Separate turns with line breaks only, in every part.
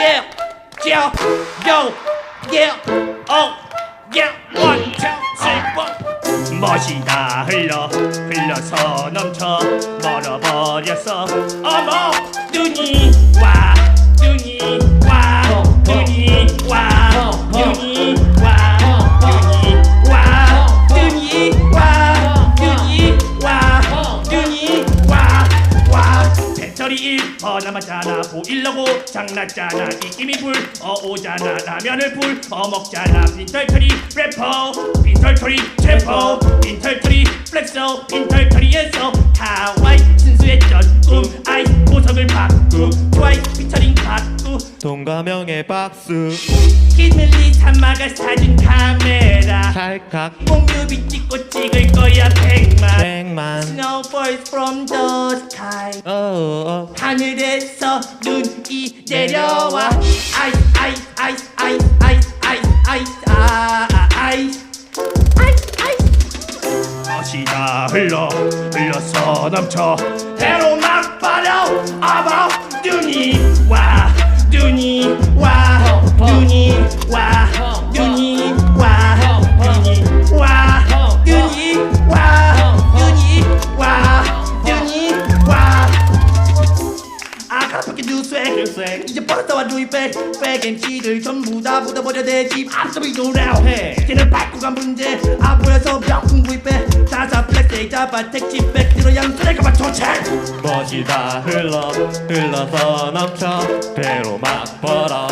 yeah, yeah, yo, yeah, oh, yeah, one, two, three, four. 멋이 다 흘러 흘러서 넘쳐 멀어버렸어 어머 눈이 와 눈이 와 눈이 와 눈이 와 머리 잎어 남았잖아. 보일라고 장났잖아. 입김이 불어 오잖아. 라면을 불어 먹잖아. 빈털터리 래퍼 빈털터리 래퍼 빈털터리 플렉서 빈털터리에서 하와이 순수했던 꿈 아이 보석을 바꾸 트와이 피처링 바꾸
동가명의 박수.
키들리 산마가 사진 카메라.
찰칵
뽕뮤비 찍고 찍을 거야 백만.
백만.
Snowfalls from the sky.
어 어
하늘에서 눈이 내려와. 아이스 아이스 아이스 아이스 아이스 아이스 아이스 아 아, 아이스 아이스 아이스 멋이 다 흘러 흘러서 넘쳐. 배로 막 빠져 아바 눈이 와 눈이 와 눈이 와 백 MC들 전부 다 묻어버려 대집 앞서이 노래오 걔는 바꾸간 문제. 아 보여서 명품 구입해. 다사 플렉스에 잡아 택시백 들어 양수레가 막 도착
멋이 다 흘러 흘러서 넘쳐. 배로 막 벌어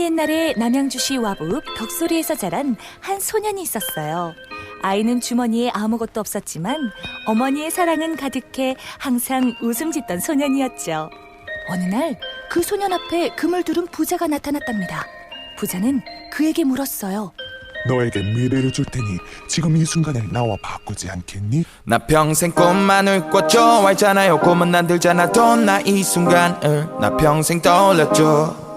옛날 옛날에 남양주시 와북 덕소리에서 자란 한 소년이 있었어요. 아이는 주머니에 아무것도 없었지만 어머니의 사랑은 가득해 항상 웃음 짓던 소년이었죠. 어느 날 그 소년 앞에 금을 두른 부자가 나타났답니다. 부자는 그에게 물었어요.
너에게 미래를 줄 테니 지금 이 순간을 나와 바꾸지 않겠니?
나 평생 꽃만을 꽂죠 알잖아요 꿈은 안 들잖아도 나이 순간을 나 평생 떠올렸죠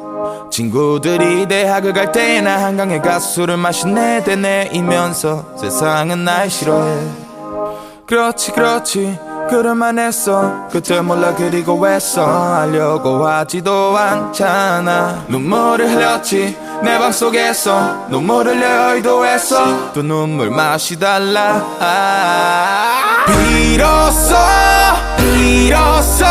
친구들이 대학을 갈 때나 한강에 가서 술을 마시네 대내이면서. 세상은 날 싫어해. 그렇지 그렇지. 그럴만 했어. 그때 몰라 그리고 왜써 하려고 하지도 않잖아. 눈물을 흘렸지. 내 방 속에서 눈물 흘려 의도했어. 또 눈물 맛이 달라. 아, 비로소 비로소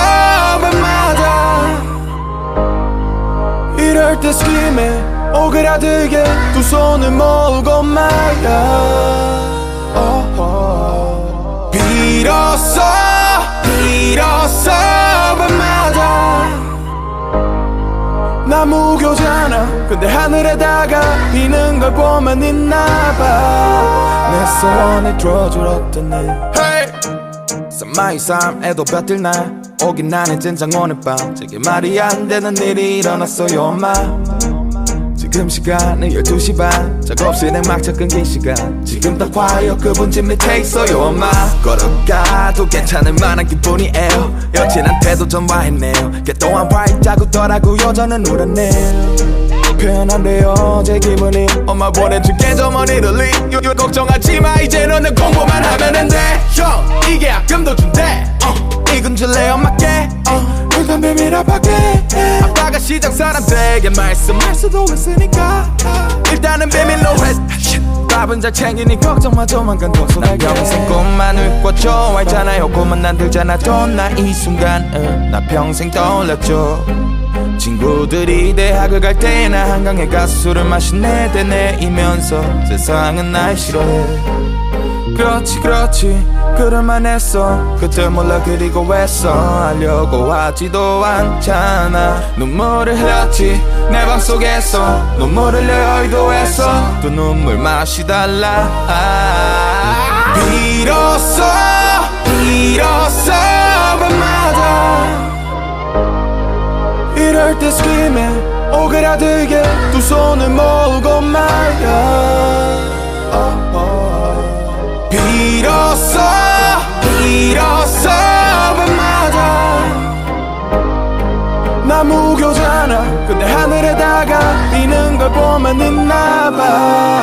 때 스kim에 오그라들게 두 손을 모으고 말야. 비로소 비로소 밤마다. 나 무교잖아. 근데 하늘에다가 비는 걸 보면 있나봐. 내 소원을 들어줄 어떤 일. Hey! 산마이 삶에도 볕들 날 오긴 나는 진정 오늘 밤. 제게 말이 안 되는 일이 일어났어요 엄마. 지금 시간은 12시 반. 작업실에 막차 끊긴 시간. 지금 딱 화요 그분 집 밑에 있어요 엄마. 걸어가도 괜찮을 만한 기분이에요. 여친한테도 전화했네요. 걔 또한 와 있다고 더라고요 저는 울었네요. 돼요 제 기분이. 엄마 보내준 계좌머니를 리. 요, 요, 걱정하지 마 이제 너는 공부만 하면 돼 형 이게 약금도 준대. 어, 이건 줄래 엄마께 어, 일단 비밀아 밖에. 아빠가 시장 사람들에게 말씀할 수도 있으니까. 일단은 비밀로 해. 밥은 잘 챙기니 걱정 마 조만간 나 평생 꿈만을 꿔줘 알잖아요. 꿈은 안 들잖아도 나이 순간을 나 평생 떠올렸죠. 친구들이 대학을 갈 때나 한강에 가서 술을 마시네 대내이면서 세상은 날 싫어해. 그렇지 그렇지 그럴만 했어. 그때 몰라 그리고 왜써 하려고 하지도 않잖아. 눈물을 흘렸지. 내 방 속에서 눈물을 의도했어. 또 눈물 맛이 달라. 아, 비로소 비로소 밤마다. 이럴 때 스kim에 오그라들게 두 손을 모으고 말야. 어, 비로소 비로소 밤마다 나 무교잖아. 근데 하늘에다가 비는 걸 보면 있나봐.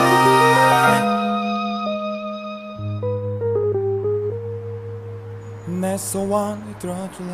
내 소원을 들어줄래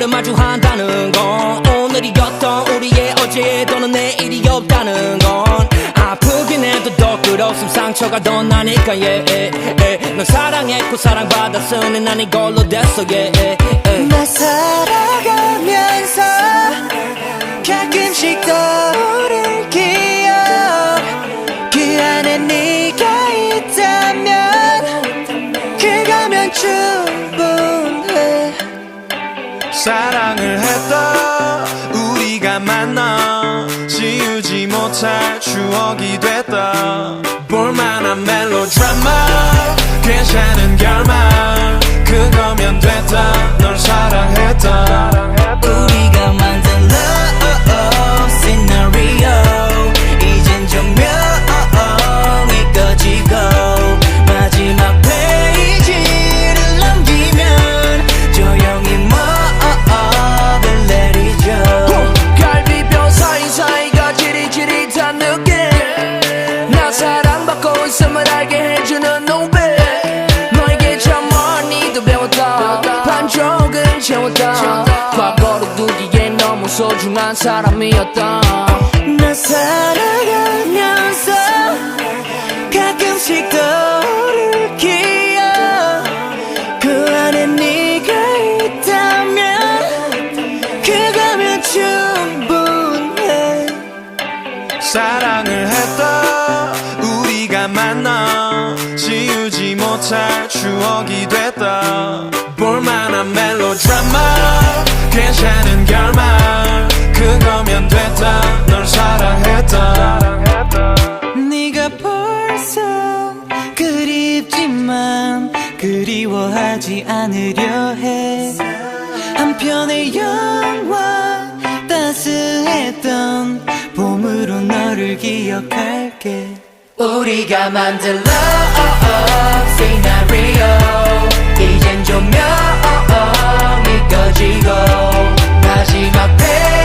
이별을 마주한다는 건 오늘이 었던 우리의 어제 또는 내일이 없다는 건 아프긴 해도 더 끝없음 상처가 더 나니까 yeah, yeah. 널 사랑했고 사랑받았으니 난 이걸로 됐어 yeah, yeah. 나 살아가면서 가끔씩 떠오를 기억
못할 추억이 됐다. 볼만한 멜로드라마 괜찮은 결말. 그거면 됐다. 널 사랑했다 과거로 두기에 너무 소중한 사람이었다 나 살아가면서 가끔씩 떠오를 기억. 그 안에 네가 있다면 그거면 충분해. 사랑을 했다 우리가 만나 지우지 못할 추억이 됐다 볼만한 멜로드라마. 괜찮은 결말. 그거면 됐다. 널 사랑했다. 네가 벌써 그립지만 그리워하지 않으려 해. 한편의 영화 따스했던 봄으로 너를 기억할게. 우리가 만든 love 꺼지고 마지막 페이지